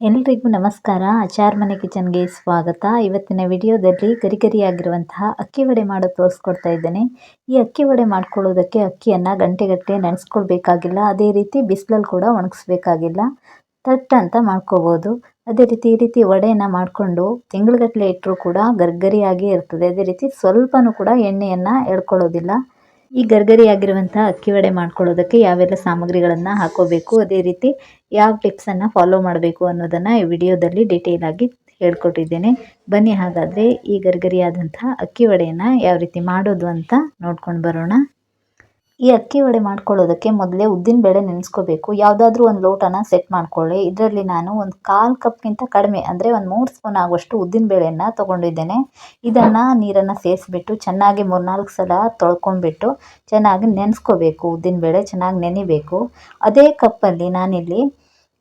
ಎಲ್ರಿಗೂ ನಮಸ್ಕಾರ. ಆಚಾರ್ ಮನೆ ಕಿಚನ್ಗೆ ಸ್ವಾಗತ. ಇವತ್ತಿನ ವಿಡಿಯೋದಲ್ಲಿ ಗರಿ ಗರಿಯಾಗಿರುವಂತಹ ಅಕ್ಕಿ ವಡೆ ಮಾಡೋದು ತೋರಿಸ್ಕೊಡ್ತಾ ಇದ್ದೇನೆ. ಈ ಅಕ್ಕಿ ವಡೆ ಮಾಡ್ಕೊಳ್ಳೋದಕ್ಕೆ ಅಕ್ಕಿಯನ್ನು ಗಂಟೆಗಟ್ಟಲೆ ನೆನೆಸ್ಕೊಳ್ಬೇಕಾಗಿಲ್ಲ. ಅದೇ ರೀತಿ ಬಿಸಿಲಲ್ಲಿ ಕೂಡ ಒಣಗಿಸ್ಬೇಕಾಗಿಲ್ಲ. ತಟ್ಟ ಅಂತ ಮಾಡ್ಕೋಬೋದು. ಅದೇ ರೀತಿ ಈ ರೀತಿ ವಡೆಯನ್ನು ಮಾಡಿಕೊಂಡು ತಿಂಗಳುಗಟ್ಟಲೆ ಇಟ್ಟರೂ ಕೂಡ ಗರ್ಗರಿಯಾಗಿ ಇರ್ತದೆ. ಅದೇ ರೀತಿ ಸ್ವಲ್ಪನೂ ಕೂಡ ಎಣ್ಣೆಯನ್ನು ಎಳ್ಕೊಳ್ಳೋದಿಲ್ಲ. ಈ ಗರ್ಗರಿಯಾಗಿರುವಂತಹ ಅಕ್ಕಿ ವಡೆ ಮಾಡ್ಕೊಳ್ಳೋದಕ್ಕೆ ಯಾವೆಲ್ಲ ಸಾಮಗ್ರಿಗಳನ್ನ ಹಾಕೋಬೇಕು, ಅದೇ ರೀತಿ ಯಾವ ಟಿಪ್ಸನ್ನು ಫಾಲೋ ಮಾಡಬೇಕು ಅನ್ನೋದನ್ನ ಈ ವಿಡಿಯೋದಲ್ಲಿ ಡೀಟೇಲ್ ಆಗಿ ಹೇಳ್ಕೊಟ್ಟಿದ್ದೇನೆ. ಬನ್ನಿ ಹಾಗಾದ್ರೆ ಈ ಗರ್ಗರಿಯಾದಂತಹ ಅಕ್ಕಿ ವಡೆಯನ್ನ ಯಾವ ರೀತಿ ಮಾಡೋದು ಅಂತ ನೋಡ್ಕೊಂಡು ಬರೋಣ. ಈ ಅಕ್ಕಿ ವಡೆ ಮಾಡ್ಕೊಳ್ಳೋದಕ್ಕೆ ಮೊದಲೇ ಉದ್ದಿನಬೇಳೆ ನೆನೆಸ್ಕೋಬೇಕು. ಯಾವುದಾದ್ರೂ ಒಂದು ಲೋಟನ ಸೆಟ್ ಮಾಡ್ಕೊಳ್ಳಿ. ಇದರಲ್ಲಿ ನಾನು ಒಂದು ಕಾಲು ಕಪ್ಗಿಂತ ಕಡಿಮೆ, ಅಂದರೆ ಒಂದು ಮೂರು ಸ್ಪೂನ್ ಆಗುವಷ್ಟು ಉದ್ದಿನಬೇಳೆಯನ್ನು ತೊಗೊಂಡಿದ್ದೇನೆ. ಇದನ್ನು ನೀರನ್ನು ಸೇರಿಸ್ಬಿಟ್ಟು ಚೆನ್ನಾಗಿ ಮೂರ್ನಾಲ್ಕು ಸಲ ತೊಳ್ಕೊಂಡ್ಬಿಟ್ಟು ಚೆನ್ನಾಗಿ ನೆನೆಸ್ಕೋಬೇಕು. ಉದ್ದಿನಬೇಳೆ ಚೆನ್ನಾಗಿ ನೆನಿಬೇಕು. ಅದೇ ಕಪ್ಪಲ್ಲಿ ನಾನಿಲ್ಲಿ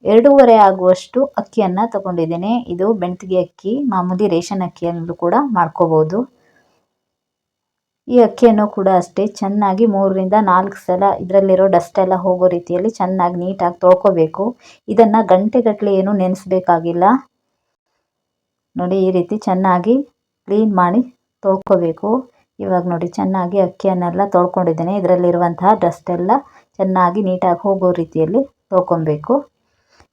ಎರಡೂವರೆ ಆಗುವಷ್ಟು ಅಕ್ಕಿಯನ್ನು ತಗೊಂಡಿದ್ದೇನೆ. ಇದು ಬೆಣ್ತಿಗೆ ಅಕ್ಕಿ, ಮಾಮೂಲಿ ರೇಷನ್ ಅಕ್ಕಿಯಲ್ಲೂ ಕೂಡ ಮಾಡ್ಕೋಬೋದು. ಈ ಅಕ್ಕಿಯನ್ನು ಕೂಡ ಅಷ್ಟೇ ಚೆನ್ನಾಗಿ ಮೂರರಿಂದ ನಾಲ್ಕು ಸಲ ಇದರಲ್ಲಿರೋ ಡಸ್ಟ್ ಎಲ್ಲ ಹೋಗೋ ರೀತಿಯಲ್ಲಿ ಚೆನ್ನಾಗಿ ನೀಟಾಗಿ ತೊಳ್ಕೊಬೇಕು. ಇದನ್ನು ಗಂಟೆಗಟ್ಟಲೆ ಏನು ನೆನೆಸ್ಬೇಕಾಗಿಲ್ಲ. ನೋಡಿ ಈ ರೀತಿ ಚೆನ್ನಾಗಿ ಕ್ಲೀನ್ ಮಾಡಿ ತೊಳ್ಕೊಬೇಕು. ಇವಾಗ ನೋಡಿ ಚೆನ್ನಾಗಿ ಅಕ್ಕಿಯನ್ನೆಲ್ಲ ತೊಳ್ಕೊಂಡಿದ್ದೇನೆ. ಇದರಲ್ಲಿರುವಂತಹ ಡಸ್ಟ್ ಎಲ್ಲ ಚೆನ್ನಾಗಿ ನೀಟಾಗಿ ಹೋಗೋ ರೀತಿಯಲ್ಲಿ ತೊಳ್ಕೊಬೇಕು.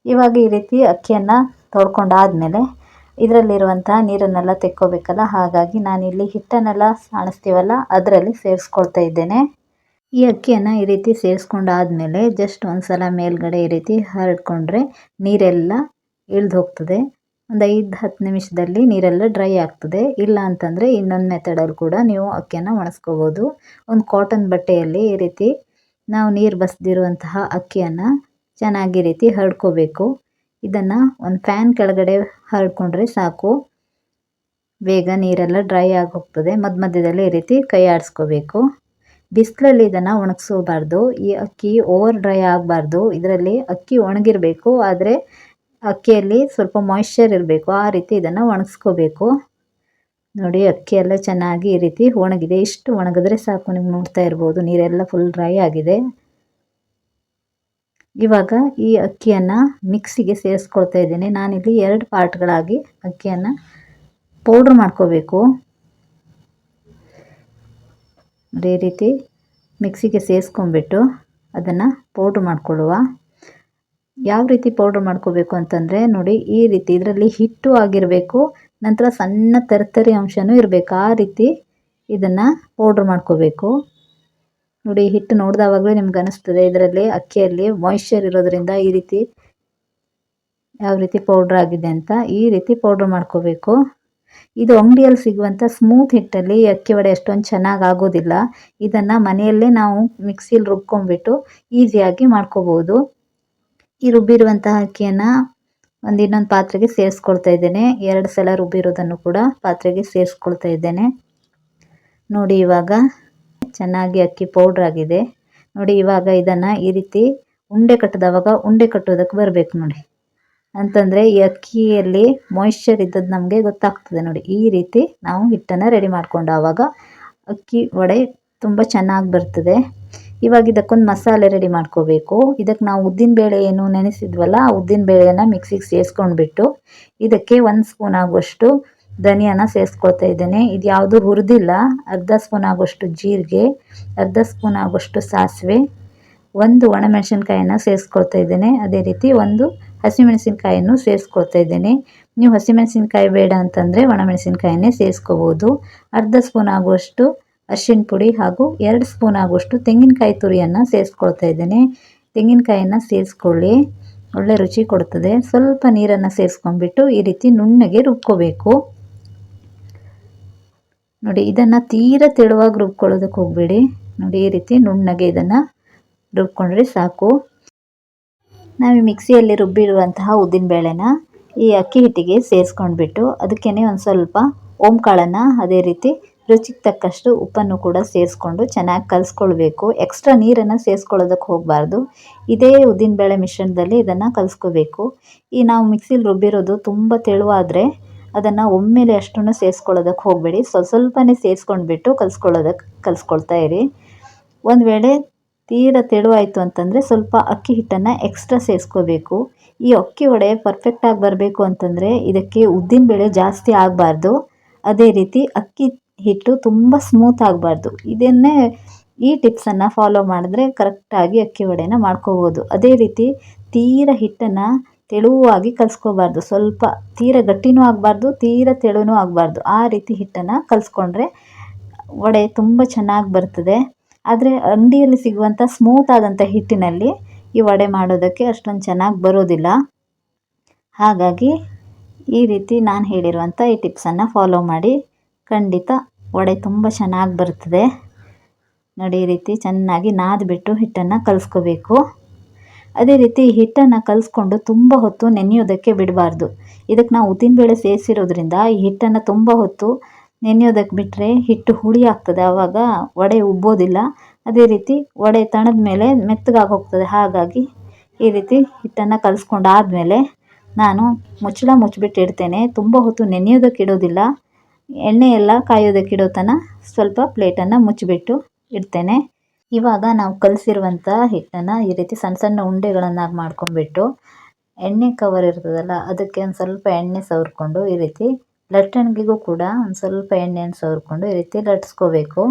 ಇವಾಗ ಈ ರೀತಿ ಅಕ್ಕಿಯನ್ನು ತೊಳ್ಕೊಂಡಾದಮೇಲೆ ಇದರಲ್ಲಿರುವಂಥ ನೀರನ್ನೆಲ್ಲ ತೆಕ್ಕೋಬೇಕಲ್ಲ? ಹಾಗಾಗಿ ನಾನಿಲ್ಲಿ ಹಿಟ್ಟನ್ನೆಲ್ಲ ಸಾಣಿಸ್ತೀವಲ್ಲ ಅದರಲ್ಲಿ ಸೇರಿಸ್ಕೊಳ್ತಾ ಇದ್ದೇನೆ. ಈ ಅಕ್ಕಿಯನ್ನು ಈ ರೀತಿ ಸೇರಿಸ್ಕೊಂಡಾದ್ಮೇಲೆ ಜಸ್ಟ್ ಒಂದು ಸಲ ಮೇಲ್ಗಡೆ ಈ ರೀತಿ ಹರಡ್ಕೊಂಡ್ರೆ ನೀರೆಲ್ಲ ಇಳಿದು ಹೋಗ್ತದೆ ಒಂದು ಐದು, ಹತ್ತು ನಿಮಿಷದಲ್ಲಿ ನೀರೆಲ್ಲ ಡ್ರೈ ಆಗ್ತದೆ. ಇಲ್ಲ ಅಂತಂದರೆ ಇನ್ನೊಂದು ಮೆಥಡಲ್ಲಿ ಕೂಡ ನೀವು ಅಕ್ಕಿಯನ್ನು ಒಣಸ್ಕೋಬೋದು. ಒಂದು ಕಾಟನ್ ಬಟ್ಟೆಯಲ್ಲಿ ಈ ರೀತಿ ನಾವು ನೀರು ಬಸ್ದಿರುವಂತಹ ಅಕ್ಕಿಯನ್ನು ಚೆನ್ನಾಗಿ ರೀತಿ ಹರಡ್ಕೋಬೇಕು. ಇದನ್ನು ಒಂದು ಫ್ಯಾನ್ ಕೆಳಗಡೆ ಹರಡ್ಕೊಂಡ್ರೆ ಸಾಕು. ಬೇಗ ನೀರೆಲ್ಲ ಡ್ರೈ ಆಗಿ ಹೋಗ್ತದೆ ಮಧ್ಯ ಮಧ್ಯದಲ್ಲಿ ಈ ರೀತಿ ಕೈ ಆಡಿಸ್ಕೋಬೇಕು. ಬಿಸಿಲಲ್ಲಿ ಇದನ್ನು ಒಣಗಿಸೋಬಾರ್ದು ಈ ಅಕ್ಕಿ ಓವರ್ ಡ್ರೈ ಆಗಬಾರ್ದು. ಇದರಲ್ಲಿ ಅಕ್ಕಿ ಒಣಗಿರಬೇಕು. ಆದರೆ ಅಕ್ಕಿಯಲ್ಲಿ ಸ್ವಲ್ಪ ಮಾಯಿಶ್ಚರ್ ಇರಬೇಕು. ಆ ರೀತಿ ಇದನ್ನು ಒಣಗಿಸ್ಕೋಬೇಕು. ನೋಡಿ, ಅಕ್ಕಿ ಎಲ್ಲ ಚೆನ್ನಾಗಿ ಈ ರೀತಿ ಒಣಗಿದೆ. ಇಷ್ಟು ಒಣಗಿದ್ರೆ ಸಾಕು. ನಿಮ್ಗೆ ನೋಡ್ತಾ ಇರ್ಬೋದು. ನೀರೆಲ್ಲ ಫುಲ್ ಡ್ರೈ ಆಗಿದೆ. ಇವಾಗ ಈ ಅಕ್ಕಿಯನ್ನು ಮಿಕ್ಸಿಗೆ ಸೇರಿಸ್ಕೊಳ್ತಾ ಇದ್ದೀನಿ. ನಾನಿಲ್ಲಿ ಎರಡು ಪಾರ್ಟ್ಗಳಾಗಿ ಅಕ್ಕಿಯನ್ನು ಪೌಡ್ರ್ ಮಾಡ್ಕೋಬೇಕು. ಅದೇ ರೀತಿ ಮಿಕ್ಸಿಗೆ ಸೇರಿಸ್ಕೊಂಡ್ಬಿಟ್ಟು ಅದನ್ನು ಪೌಡ್ರ್ ಮಾಡ್ಕೊಳ್ಳುವ. ಯಾವ ರೀತಿ ಪೌಡ್ರ್ ಮಾಡ್ಕೋಬೇಕು ಅಂತಂದರೆ ನೋಡಿ, ಈ ರೀತಿ ಇದರಲ್ಲಿ ಹಿಟ್ಟು ಆಗಿರಬೇಕು, ನಂತರ ಸಣ್ಣ ತರ್ತರಿ ಅಂಶನೂ ಇರಬೇಕು. ಆ ರೀತಿ ಇದನ್ನು ಪೌಡ್ರ್ ಮಾಡ್ಕೋಬೇಕು. ನೋಡಿ, ಹಿಟ್ಟು ನೋಡಿದವಾಗಲೇ ನಿಮ್ಗೆ ಅನಿಸ್ತದೆ. ಇದರಲ್ಲಿ ಅಕ್ಕಿಯಲ್ಲಿ ಮಾಯಿಶ್ಚರ್ ಇರೋದ್ರಿಂದ ಈ ರೀತಿ ಯಾವ ರೀತಿ ಪೌಡ್ರ್ ಆಗಿದೆ ಅಂತ ಈ ರೀತಿ ಪೌಡ್ರ್ ಮಾಡ್ಕೋಬೇಕು. ಇದು ಅಂಗಡಿಯಲ್ಲಿ ಸಿಗುವಂಥ ಸ್ಮೂತ್ ಹಿಟ್ಟಲ್ಲಿ ಅಕ್ಕಿ ವಡೆ ಅಷ್ಟೊಂದು ಚೆನ್ನಾಗಿ ಆಗೋದಿಲ್ಲ. ಇದನ್ನು ಮನೆಯಲ್ಲೇ ನಾವು ಮಿಕ್ಸಿಲಿ ರುಬ್ಕೊಂಡ್ಬಿಟ್ಟು ಈಸಿಯಾಗಿ ಮಾಡ್ಕೋಬೋದು. ಈ ರುಬ್ಬಿರುವಂತಹ ಅಕ್ಕಿಯನ್ನು ಒಂದು ಇನ್ನೊಂದು ಪಾತ್ರೆಗೆ ಸೇರಿಸ್ಕೊಳ್ತಾ ಇದ್ದೇನೆ. ಎರಡು ಸಲ ರುಬ್ಬಿರೋದನ್ನು ಕೂಡ ಪಾತ್ರೆಗೆ ಸೇರಿಸ್ಕೊಳ್ತಾ ಇದ್ದೇನೆ. ನೋಡಿ, ಇವಾಗ ಚೆನ್ನಾಗಿ ಅಕ್ಕಿ ಪೌಡ್ರ್ ಆಗಿದೆ. ನೋಡಿ, ಇವಾಗ ಇದನ್ನು ಈ ರೀತಿ ಉಂಡೆ ಕಟ್ಟಿದವಾಗ ಉಂಡೆ ಕಟ್ಟೋದಕ್ಕೆ ಬರಬೇಕು ನೋಡಿ. ಅಂತಂದರೆ ಈ ಅಕ್ಕಿಯಲ್ಲಿ ಮಾಯಿಶ್ಚರ್ ಇದ್ದದ್ದು ನಮಗೆ ಗೊತ್ತಾಗ್ತದೆ ನೋಡಿ. ಈ ರೀತಿ ನಾವು ಹಿಟ್ಟನ್ನು ರೆಡಿ ಮಾಡ್ಕೊಂಡು ಆವಾಗ ಅಕ್ಕಿ ವಡೆ ತುಂಬ ಚೆನ್ನಾಗಿ ಬರ್ತದೆ. ಇವಾಗ ಇದಕ್ಕೊಂದು ಮಸಾಲೆ ರೆಡಿ ಮಾಡ್ಕೋಬೇಕು. ಇದಕ್ಕೆ ನಾವು ಉದ್ದಿನ ಬೇಳೆ ಏನು ನೆನೆಸಿದ್ವಲ್ಲ, ಆ ಉದ್ದಿನ ಬೇಳೆಯನ್ನು ಮಿಕ್ಸಿಗೆ ಸೇರಿಸ್ಕೊಂಡ್ಬಿಟ್ಟು ಇದಕ್ಕೆ ಒಂದು ಸ್ಪೂನ್ ಆಗುವಷ್ಟು ಧನಿಯಾನ ಸೇರಿಸ್ಕೊಳ್ತಾ ಇದ್ದೇನೆ. ಇದು ಯಾವುದು ಹುರಿದಿಲ್ಲ. ಅರ್ಧ ಸ್ಪೂನ್ ಆಗೋಷ್ಟು ಜೀರಿಗೆ, ಅರ್ಧ ಸ್ಪೂನ್ ಆಗೋಷ್ಟು ಸಾಸಿವೆ, ಒಂದು ಒಣಮೆಣಸಿನ್ಕಾಯನ್ನು ಸೇರಿಸ್ಕೊಳ್ತಾ ಇದ್ದೇನೆ. ಅದೇ ರೀತಿ ಒಂದು ಹಸಿಮೆಣಸಿನ್ಕಾಯನ್ನು ಸೇರಿಸ್ಕೊಳ್ತಾ ಇದ್ದೇನೆ. ನೀವು ಹಸಿಮೆಣಸಿನ್ಕಾಯಿ ಬೇಡ ಅಂತಂದರೆ ಒಣಮೆಣಸಿನ್ಕಾಯನ್ನೇ ಸೇರಿಸ್ಕೋಬೋದು ಅರ್ಧ ಸ್ಪೂನ್ ಆಗುವಷ್ಟು ಅರಿಶಿಣ ಪುಡಿ ಹಾಗೂ ಎರಡು ಸ್ಪೂನ್ ಆಗುವಷ್ಟು ತೆಂಗಿನಕಾಯಿ ತುರಿಯನ್ನು ಸೇರಿಸ್ಕೊಳ್ತಾ ಇದ್ದೇನೆ. ತೆಂಗಿನಕಾಯನ್ನು ಸೇರಿಸ್ಕೊಳ್ಳಿ ಒಳ್ಳೆ ರುಚಿ ಕೊಡ್ತದೆ. ಸ್ವಲ್ಪ ನೀರನ್ನು ಸೇರಿಸ್ಕೊಂಡ್ಬಿಟ್ಟು ಈ ರೀತಿ ನುಣ್ಣಗೆ ರುಬ್ಕೋಬೇಕು. ನೋಡಿ, ಇದನ್ನು ತೀರ ತೆಳುವಾಗಿ ರುಬ್ಕೊಳ್ಳೋದಕ್ಕೆ ಹೋಗಬೇಡಿ. ನೋಡಿ, ಈ ರೀತಿ ನುಣ್ಣಗೆ ಇದನ್ನು ರುಬ್ಕೊಂಡ್ರೆ ಸಾಕು. ನಾವು ಮಿಕ್ಸಿಯಲ್ಲಿ ರುಬ್ಬಿರುವಂತಹ ಉದ್ದಿನಬೇಳೆನ ಈ ಅಕ್ಕಿ ಹಿಟ್ಟಿಗೆ ಸೇರಿಸ್ಕೊಂಡ್ಬಿಟ್ಟು ಅದಕ್ಕೇ ಒಂದು ಸ್ವಲ್ಪ ಓಂಕಾಳನ್ನು, ಅದೇ ರೀತಿ ರುಚಿಗೆ ತಕ್ಕಷ್ಟು ಉಪ್ಪನ್ನು ಕೂಡ ಸೇರಿಸ್ಕೊಂಡು ಚೆನ್ನಾಗಿ ಕಲಿಸ್ಕೊಳ್ಬೇಕು. ಎಕ್ಸ್ಟ್ರಾ ನೀರನ್ನು ಸೇರಿಸ್ಕೊಳ್ಳೋದಕ್ಕೆ ಹೋಗಬಾರ್ದು. ಇದೇ ಉದ್ದಿನಬೇಳೆ ಮಿಶ್ರಣದಲ್ಲಿ ಇದನ್ನು ಕಲಿಸ್ಕೋಬೇಕು. ಈ ನಾವು ಮಿಕ್ಸಿಲಿ ರುಬ್ಬಿರೋದು ತುಂಬ ತೆಳುವಾದರೆ ಅದನ್ನು ಒಮ್ಮೆಲೆ ಅಷ್ಟನ್ನು ಸೇರಿಸ್ಕೊಳ್ಳೋದಕ್ಕೆ ಹೋಗಬೇಡಿ. ಸ್ವಲ್ಪ ಸ್ವಲ್ಪನೇ ಸೇರಿಸ್ಕೊಂಡ್ಬಿಟ್ಟು ಕಲಿಸ್ಕೊಳ್ಳೋದಕ್ಕೆ ಕಲಿಸ್ಕೊಳ್ತಾ ಇರಿ. ಒಂದು ವೇಳೆ ತೀರ ತೆಳುವಾಯಿತು ಅಂತಂದರೆ ಸ್ವಲ್ಪ ಅಕ್ಕಿ ಹಿಟ್ಟನ್ನು ಎಕ್ಸ್ಟ್ರಾ ಸೇರಿಸ್ಕೋಬೇಕು. ಈ ಅಕ್ಕಿ ಒಡೆ ಪರ್ಫೆಕ್ಟಾಗಿ ಬರಬೇಕು ಅಂತಂದರೆ ಇದಕ್ಕೆ ಉದ್ದಿನ ಬೇಳೆ ಜಾಸ್ತಿ ಆಗಬಾರ್ದು. ಅದೇ ರೀತಿ ಅಕ್ಕಿ ಹಿಟ್ಟು ತುಂಬ ಸ್ಮೂತ್ ಆಗಬಾರ್ದು. ಇದನ್ನೇ ಈ ಟಿಪ್ಸನ್ನು ಫಾಲೋ ಮಾಡಿದ್ರೆ ಕರೆಕ್ಟಾಗಿ ಅಕ್ಕಿ ವಡೆನ ಮಾಡ್ಕೋಬೋದು. ಅದೇ ರೀತಿ ತೀರ ಹಿಟ್ಟನ್ನು ತೆಳುವಾಗಿ ಕಲಿಸ್ಕೋಬಾರ್ದು. ಸ್ವಲ್ಪ ತೀರ ಗಟ್ಟಿನೂ ಆಗಬಾರ್ದು, ತೀರ ತೆಳುನೂ ಆಗಬಾರ್ದು. ಆ ರೀತಿ ಹಿಟ್ಟನ್ನು ಕಲಿಸ್ಕೊಂಡ್ರೆ ವಡೆ ತುಂಬ ಚೆನ್ನಾಗಿ ಬರ್ತದೆ. ಆದರೆ ಅಂಗಡಿಯಲ್ಲಿ ಸಿಗುವಂಥ ಸ್ಮೂತ್ ಆದಂಥ ಹಿಟ್ಟಿನಲ್ಲಿ ಈ ವಡೆ ಮಾಡೋದಕ್ಕೆ ಅಷ್ಟೊಂದು ಚೆನ್ನಾಗಿ ಬರೋದಿಲ್ಲ. ಹಾಗಾಗಿ ಈ ರೀತಿ ನಾನು ಹೇಳಿರುವಂಥ ಈ ಟಿಪ್ಸನ್ನು ಫಾಲೋ ಮಾಡಿ. ಖಂಡಿತ ವಡೆ ತುಂಬ ಚೆನ್ನಾಗಿ ಬರ್ತದೆ. ನೋಡಿ ಈ ರೀತಿ ಚೆನ್ನಾಗಿ ನಾದ್ಬಿಟ್ಟು ಹಿಟ್ಟನ್ನು ಕಲಿಸ್ಕೋಬೇಕು. ಅದೇ ರೀತಿ ಹಿಟ್ಟನ್ನು ಕಲಿಸ್ಕೊಂಡು ತುಂಬ ಹೊತ್ತು ನೆನೆಯೋದಕ್ಕೆ ಬಿಡಬಾರ್ದು. ಇದಕ್ಕೆ ನಾವು ಉದ್ದಿನಬೇಳೆ ಸೇರಿಸಿರೋದ್ರಿಂದ ಈ ಹಿಟ್ಟನ್ನು ತುಂಬ ಹೊತ್ತು ನೆನೆಯೋದಕ್ಕೆ ಬಿಟ್ಟರೆ ಹಿಟ್ಟು ಹುಳಿ ಆಗ್ತದೆ. ಆವಾಗ ವಡೆ ಉಬ್ಬೋದಿಲ್ಲ. ಅದೇ ರೀತಿ ವಡೆ ತಣದ ಮೇಲೆ ಮೆತ್ತಗಾಗಿ ಹೋಗ್ತದೆ ಹಾಗಾಗಿ ಈ ರೀತಿ ಹಿಟ್ಟನ್ನು ಕಲಿಸ್ಕೊಂಡಾದ್ಮೇಲೆ ನಾನು ಮುಚ್ಚಳ ಮುಚ್ಚಿಬಿಟ್ಟು ಇಡ್ತೇನೆ. ತುಂಬ ಹೊತ್ತು ನೆನೆಯೋದಕ್ಕೆ ಇಡೋದಿಲ್ಲ. ಎಣ್ಣೆ ಎಲ್ಲ ಕಾಯೋದಕ್ಕೆ ಇಡೋತನ ಸ್ವಲ್ಪ ಪ್ಲೇಟನ್ನು ಮುಚ್ಚಿಬಿಟ್ಟು ಇಡ್ತೇನೆ. ಇವಾಗ ನಾವು ಕಲಸಿರುವಂಥ ಹಿಟ್ಟನ್ನು ಈ ರೀತಿ ಸಣ್ಣ ಸಣ್ಣ ಉಂಡೆಗಳನ್ನಾಗಿ ಮಾಡ್ಕೊಂಡ್ಬಿಟ್ಟು ಎಣ್ಣೆ ಕವರ್ ಇರ್ತದಲ್ಲ, ಅದಕ್ಕೆ ಒಂದು ಸ್ವಲ್ಪ ಎಣ್ಣೆ ಸವರ್ಕೊಂಡು ಈ ರೀತಿ ಲಟ್ಟಣಿಗೆಗೂ ಕೂಡ ಒಂದು ಸ್ವಲ್ಪ ಎಣ್ಣೆಯನ್ನು ಸವರ್ಕೊಂಡು ಈ ರೀತಿ ಲಟ್ಸ್ಕೋಬೇಕು.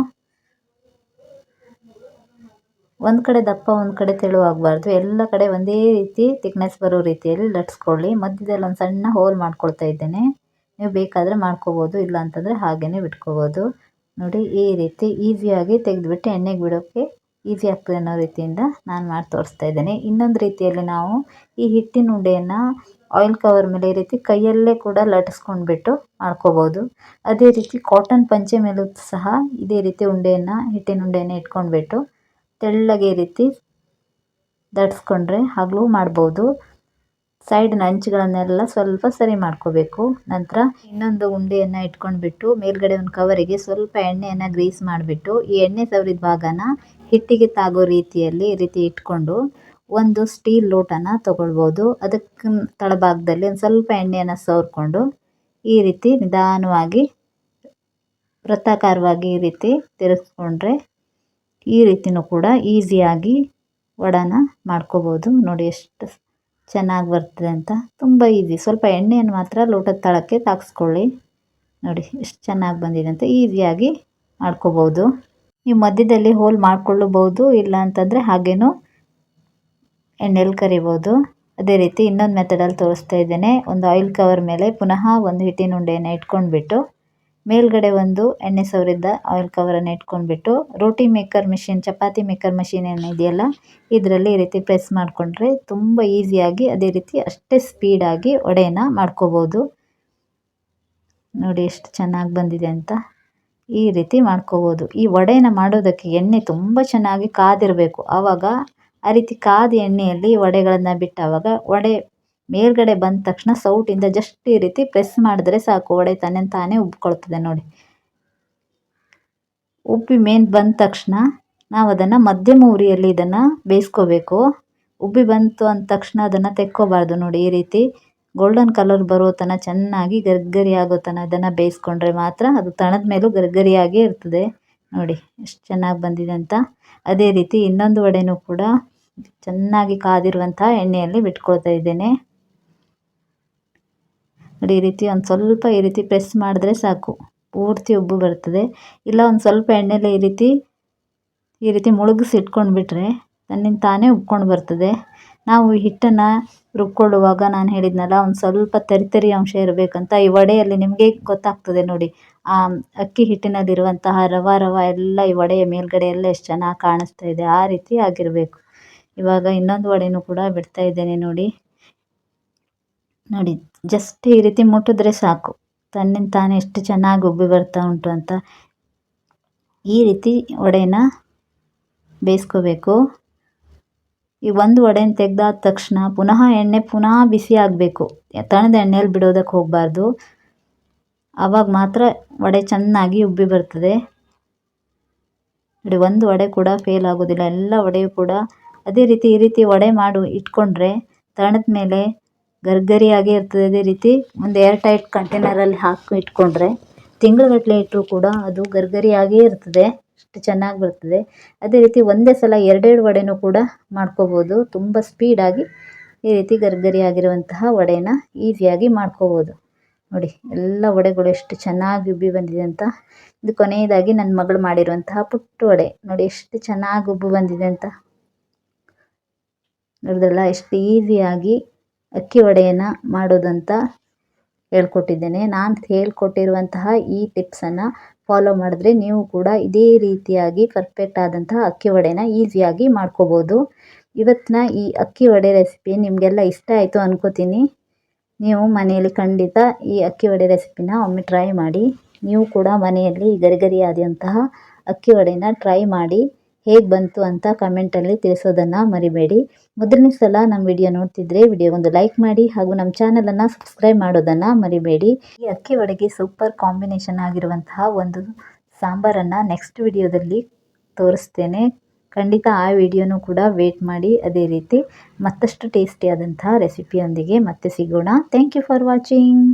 ಒಂದು ಕಡೆ ದಪ್ಪ, ಒಂದು ಕಡೆ ತೆಳುವಾಗಬಾರ್ದು ಎಲ್ಲ ಕಡೆ ಒಂದೇ ರೀತಿ ತಿಕ್ನೆಸ್ ಬರೋ ರೀತಿಯಲ್ಲಿ ಲಟ್ಸ್ಕೊಳ್ಳಿ. ಮಧ್ಯದಲ್ಲಿ ಒಂದು ಸಣ್ಣ ಹೋಲ್ ಮಾಡ್ಕೊಳ್ತಾ ಇದ್ದೇನೆ. ನೀವು ಬೇಕಾದರೆ ಮಾಡ್ಕೋಬೋದು, ಇಲ್ಲ ಅಂತಂದರೆ ಹಾಗೆಯೇ ಬಿಟ್ಕೋಬೋದು. ನೋಡಿ, ಈ ರೀತಿ ಈಸಿಯಾಗಿ ತೆಗೆದುಬಿಟ್ಟು ಎಣ್ಣೆಗೆ ಬಿಡೋಕ್ಕೆ ಈಸಿ ಆಗ್ತದೆ ಅನ್ನೋ ರೀತಿಯಿಂದ ನಾನು ಮಾಡಿ ತೋರಿಸ್ತಾ ಇದ್ದೇನೆ. ಇನ್ನೊಂದು ರೀತಿಯಲ್ಲಿ ನಾವು ಈ ಹಿಟ್ಟಿನ ಉಂಡೆಯನ್ನು ಆಯಿಲ್ ಕವರ್ ಮೇಲೆ ಈ ರೀತಿ ಕೈಯಲ್ಲೇ ಕೂಡ ಲಟ್ಟಿಸ್ಕೊಂಡ್ಬಿಟ್ಟು ಮಾಡ್ಕೋಬೋದು. ಅದೇ ರೀತಿ ಕಾಟನ್ ಪಂಚೆ ಮೇಲೂ ಸಹ ಇದೇ ರೀತಿ ಉಂಡೆಯನ್ನು, ಹಿಟ್ಟಿನ ಉಂಡೆಯನ್ನು ಇಟ್ಕೊಂಡ್ಬಿಟ್ಟು ತೆಳ್ಳಗೆ ರೀತಿ ದಟ್ಸ್ಕೊಂಡ್ರೆ ಹಗಲು ಮಾಡ್ಬೋದು. ಸೈಡ್ನ ಅಂಚುಗಳನ್ನೆಲ್ಲ ಸ್ವಲ್ಪ ಸರಿ ಮಾಡ್ಕೋಬೇಕು. ನಂತರ ಇನ್ನೊಂದು ಉಂಡೆಯನ್ನು ಇಟ್ಕೊಂಡ್ಬಿಟ್ಟು ಮೇಲ್ಗಡೆ ಒಂದು ಕವರಿಗೆ ಸ್ವಲ್ಪ ಎಣ್ಣೆಯನ್ನು ಗ್ರೀಸ್ ಮಾಡಿಬಿಟ್ಟು ಈ ಎಣ್ಣೆ ಸವರಿದ ಭಾಗನ ಹಿಟ್ಟಿಗೆ ತಾಗೋ ರೀತಿಯಲ್ಲಿ ಈ ರೀತಿ ಇಟ್ಕೊಂಡು ಒಂದು ಸ್ಟೀಲ್ ಲೋಟನ ತಗೊಳ್ಬೋದು. ಅದಕ್ಕೆ ತಳಭಾಗದಲ್ಲಿ ಒಂದು ಸ್ವಲ್ಪ ಎಣ್ಣೆಯನ್ನು ಸವರ್ಕೊಂಡು ಈ ರೀತಿ ನಿಧಾನವಾಗಿ ವೃತ್ತಾಕಾರವಾಗಿ ಈ ರೀತಿ ತಿರುಗಿಸ್ಕೊಂಡ್ರೆ ಈ ರೀತಿಯೂ ಕೂಡ ಈಸಿಯಾಗಿ ವಡಾನ ಮಾಡ್ಕೋಬೋದು. ನೋಡಿ ಎಷ್ಟು ಚೆನ್ನಾಗಿ ಬರ್ತದೆ ಅಂತ. ತುಂಬ ಈಸಿ ಸ್ವಲ್ಪ ಎಣ್ಣೆಯನ್ನು ಮಾತ್ರ ಲೋಟದ ತಳಕ್ಕೆ ತಾಗಿಸ್ಕೊಳ್ಳಿ ನೋಡಿ, ಎಷ್ಟು ಚೆನ್ನಾಗಿ ಬಂದಿದೆ ಅಂತ ಈಸಿಯಾಗಿ ಮಾಡ್ಕೋಬೋದು. ನೀವು ಮಧ್ಯದಲ್ಲಿ ಹೋಲ್ ಮಾಡ್ಕೊಳ್ಳಬಹುದು, ಇಲ್ಲ ಅಂತಂದರೆ ಹಾಗೇನೂ ಎಣ್ಣೆಲಿ ಕರಿಬೋದು. ಅದೇ ರೀತಿ ಇನ್ನೊಂದು ಮೆಥಡಲ್ಲಿ ತೋರಿಸ್ತಾ ಇದ್ದೇನೆ. ಒಂದು ಆಯಿಲ್ ಕವರ್ ಮೇಲೆ ಪುನಃ ಒಂದು ಹಿಟ್ಟಿನ ಉಂಡೆಯನ್ನು ಇಟ್ಕೊಂಡ್ಬಿಟ್ಟು ಮೇಲ್ಗಡೆ ಒಂದು ಎಣ್ಣೆ ಸವರಿದ್ದ ಆಯಿಲ್ ಕವರನ್ನು ಇಟ್ಕೊಂಡ್ಬಿಟ್ಟು, roti maker machine chapati maker machine ಏನಿದೆಯಲ್ಲ ಇದರಲ್ಲಿ ಈ ರೀತಿ ಪ್ರೆಸ್ ಮಾಡಿಕೊಂಡ್ರೆ ತುಂಬ ಈಸಿಯಾಗಿ ಅದೇ ರೀತಿ ಅಷ್ಟೇ ಸ್ಪೀಡಾಗಿ ವಡೆನ ಮಾಡ್ಕೋಬೋದು. ನೋಡಿ ಎಷ್ಟು ಚೆನ್ನಾಗಿ ಬಂದಿದೆ ಅಂತ. ಈ ರೀತಿ ಮಾಡ್ಕೋಬೋದು. ಈ ವಡೆನ ಮಾಡೋದಕ್ಕೆ ಎಣ್ಣೆ ತುಂಬ ಚೆನ್ನಾಗಿ ಕಾದಿರಬೇಕು. ಆವಾಗ ಆ ರೀತಿ ಕಾದ ಎಣ್ಣೆಯಲ್ಲಿ ವಡೆಗಳನ್ನು ಬಿಟ್ಟಾವಾಗ ವಡೆ ಮೇಲ್ಗಡೆ ಬಂದ ತಕ್ಷಣ ಸೌಟಿಂದ ಜಸ್ಟ್ ಈ ರೀತಿ ಪ್ರೆಸ್ ಮಾಡಿದ್ರೆ ಸಾಕು. ವಡೆ ತಾನೆ ತಾನೇ ಉಬ್ಕೊಳ್ತದೆ ನೋಡಿ. ಉಬ್ಬಿ ಮೇನ್ ಬಂದ ತಕ್ಷಣ ನಾವು ಅದನ್ನು ಮಧ್ಯಮ ಉರಿಯಲ್ಲಿ ಇದನ್ನು ಬೇಯಿಸ್ಕೋಬೇಕು. ಉಬ್ಬಿ ಬಂತು ಅಂದ ತಕ್ಷಣ ಅದನ್ನು ತೆಕ್ಕೋಬಾರ್ದು ನೋಡಿ. ಈ ರೀತಿ ಗೋಲ್ಡನ್ ಕಲರ್ ಬರೋ ತನಕ ಚೆನ್ನಾಗಿ ಗರ್ಗರಿ ಆಗೋ ತನಕ ಅದನ್ನು ಬೇಯಿಸ್ಕೊಂಡ್ರೆ ಮಾತ್ರ ಅದು ತಣದ ಮೇಲೂ ಗರ್ಗರಿಯಾಗೇ ಇರ್ತದೆ. ನೋಡಿ, ಎಷ್ಟು ಚೆನ್ನಾಗಿ ಬಂದಿದೆ ಅಂತ. ಅದೇ ರೀತಿ ಇನ್ನೊಂದು ವಡೆನೂ ಕೂಡ ಚೆನ್ನಾಗಿ ಕಾದಿರುವಂಥ ಎಣ್ಣೆಯಲ್ಲಿ ಬಿಟ್ಕೊಳ್ತಾ ಇದ್ದೇನೆ. ನೋಡಿ, ಈ ರೀತಿ ಒಂದು ಸ್ವಲ್ಪ ಈ ರೀತಿ ಪ್ರೆಸ್ ಮಾಡಿದ್ರೆ ಸಾಕು. ಪೂರ್ತಿ ಉಬ್ಬು ಬರ್ತದೆ. ಇಲ್ಲ ಒಂದು ಸ್ವಲ್ಪ ಎಣ್ಣೆಲೆ ಈ ರೀತಿ ಈ ರೀತಿ ಮುಳುಗಿಸಿ ಇಟ್ಕೊಂಡ್ಬಿಟ್ರೆ ತನ್ನಿಂದ ತಾನೇ ಉಬ್ಕೊಂಡು ಬರ್ತದೆ. ನಾವು ಹಿಟ್ಟನ್ನು ರುಬ್ಕೊಳ್ಳುವಾಗ ನಾನು ಹೇಳಿದ್ನಲ್ಲ, ಒಂದು ಸ್ವಲ್ಪ ತರಿತರಿ ತರಿ ಅಂಶ ಇರಬೇಕಂತ ಈ ವಡೆಯಲ್ಲಿ ನಿಮಗೆ ಗೊತ್ತಾಗ್ತದೆ ನೋಡಿ. ಆ, ಅಕ್ಕಿ ಹಿಟ್ಟಿನಲ್ಲಿರುವಂತಹ ರವ ರವ ಎಲ್ಲ ಈ ವಡೆಯ ಮೇಲ್ಗಡೆ ಎಲ್ಲ ಎಷ್ಟು ಚೆನ್ನಾಗಿ ಕಾಣಿಸ್ತಾ ಇದೆ, ಆ ರೀತಿ ಆಗಿರಬೇಕು. ಇವಾಗ ಇನ್ನೊಂದು ವಡೆನೂ ಕೂಡ ಬಿಡ್ತಾ ಇದ್ದೇನೆ ನೋಡಿ. ನೋಡಿ ಜಸ್ಟ್ ಈ ರೀತಿ ಮುಟ್ಟಿದ್ರೆ ಸಾಕು. ತನ್ನಿಂದ ತಾನೇ ಎಷ್ಟು ಚೆನ್ನಾಗಿ ಉಬ್ಬಿ ಬರ್ತಾ ಉಂಟು ಅಂತ. ಈ ರೀತಿ ವಡೆನ ಬೇಯಿಸ್ಕೋಬೇಕು. ಈ ಒಂದು ವಡೆನ ತೆಗೆದಾದ ತಕ್ಷಣ ಪುನಃ ಎಣ್ಣೆ ಪುನಃ ಬಿಸಿ ಆಗಬೇಕು. ತಣ್ಣದ ಎಣ್ಣೆಯಲ್ಲಿ ಬಿಡೋದಕ್ಕೆ ಹೋಗಬಾರ್ದು. ಆವಾಗ ಮಾತ್ರ ವಡೆ ಚೆನ್ನಾಗಿ ಉಬ್ಬಿ ಬರ್ತದೆ. ನೋಡಿ, ಒಂದು ವಡೆ ಕೂಡ ಫೇಲ್ ಆಗೋದಿಲ್ಲ. ಎಲ್ಲ ವಡೆಯೂ ಕೂಡ ಅದೇ ರೀತಿ ಈ ರೀತಿ ವಡೆ ಮಾಡು ಇಟ್ಕೊಂಡ್ರೆ ತಣದ ಮೇಲೆ ಗರ್ಗರಿಯಾಗೇ ಇರ್ತದೆ. ಅದೇ ರೀತಿ ಒಂದು ಏರ್ ಟೈಟ್ ಕಂಟೈನರಲ್ಲಿ ಹಾಕಿ ಇಟ್ಕೊಂಡ್ರೆ ತಿಂಗಳುಗಟ್ಟಲೆ ಇಟ್ಟರೂ ಕೂಡ ಅದು ಗರ್ಗರಿಯಾಗೇ ಇರ್ತದೆ. ಅಷ್ಟು ಚೆನ್ನಾಗಿ ಬರ್ತದೆ. ಅದೇ ರೀತಿ ಒಂದೇ ಸಲ ಎರಡೆರಡು ವಡೆನೂ ಕೂಡ ಮಾಡ್ಕೋಬೋದು. ತುಂಬ ಸ್ಪೀಡಾಗಿ ಈ ರೀತಿ ಗರ್ಗರಿಯಾಗಿರುವಂತಹ ವಡೆನ ಈಸಿಯಾಗಿ ಮಾಡ್ಕೋಬೋದು. ನೋಡಿ, ಎಲ್ಲ ವಡೆಗಳು ಎಷ್ಟು ಚೆನ್ನಾಗಿ ಉಬ್ಬಿ ಬಂದಿದೆ ಅಂತ. ಇದು ಕೊನೆಯದಾಗಿ ನನ್ನ ಮಗಳು ಮಾಡಿರುವಂತಹ ಪುಟ್ಟ ವಡೆ. ನೋಡಿ, ಎಷ್ಟು ಚೆನ್ನಾಗಿ ಉಬ್ಬಿ ಬಂದಿದೆ ಅಂತ. ನೋಡಿದ್ರಲ್ಲ, ಎಷ್ಟು ಈಸಿಯಾಗಿ ಅಕ್ಕಿ ವಡೆಯನ್ನು ಮಾಡೋದಂತ ಹೇಳ್ಕೊಟ್ಟಿದ್ದೇನೆ. ನಾನು ಹೇಳ್ಕೊಟ್ಟಿರುವಂತಹ ಈ ಟಿಪ್ಸನ್ನು ಫಾಲೋ ಮಾಡಿದ್ರೆ ನೀವು ಕೂಡ ಇದೇ ರೀತಿಯಾಗಿ ಪರ್ಫೆಕ್ಟ್ ಆದಂತಹ ಅಕ್ಕಿ ವಡೆನ ಈಸಿಯಾಗಿ ಮಾಡ್ಕೋಬೋದು. ಇವತ್ತಿನ ಈ ಅಕ್ಕಿ ವಡೆ ರೆಸಿಪಿ ನಿಮಗೆಲ್ಲ ಇಷ್ಟ ಆಯಿತು ಅನ್ಕೋತೀನಿ. ನೀವು ಮನೆಯಲ್ಲಿ ಖಂಡಿತ ಈ ಅಕ್ಕಿ ವಡೆ ರೆಸಿಪಿನ ಒಮ್ಮೆ ಟ್ರೈ ಮಾಡಿ, ನೀವು ಕೂಡ ಮನೆಯಲ್ಲಿ ಗರಿಗರಿಯಾದಂತಹ ಅಕ್ಕಿ ವಡೆನ ಟ್ರೈ ಮಾಡಿ. ಹೇಗೆ ಬಂತು ಅಂತ ಕಮೆಂಟಲ್ಲಿ ತಿಳಿಸೋದನ್ನು ಮರಿಬೇಡಿ. ಮೊದಲನೇ ಸಲ ನಮ್ಮ ವಿಡಿಯೋ ನೋಡ್ತಿದ್ರೆ ವಿಡಿಯೋಗೊಂದು ಲೈಕ್ ಮಾಡಿ ಹಾಗೂ ನಮ್ಮ ಚಾನಲನ್ನು ಸಬ್ಸ್ಕ್ರೈಬ್ ಮಾಡೋದನ್ನು ಮರಿಬೇಡಿ. ಈ ಅಕ್ಕಿ ಒಡೆಗೆ ಸೂಪರ್ ಕಾಂಬಿನೇಷನ್ ಆಗಿರುವಂತಹ ಒಂದು ಸಾಂಬಾರನ್ನು ನೆಕ್ಸ್ಟ್ ವಿಡಿಯೋದಲ್ಲಿ ತೋರಿಸ್ತೇನೆ. ಖಂಡಿತ ಆ ವಿಡಿಯೋನೂ ಕೂಡ ವೇಟ್ ಮಾಡಿ ಅದೇ ರೀತಿ ಮತ್ತಷ್ಟು ಟೇಸ್ಟಿಯಾದಂತಹ ರೆಸಿಪಿಯೊಂದಿಗೆ ಮತ್ತೆ ಸಿಗೋಣ. Thank you for watching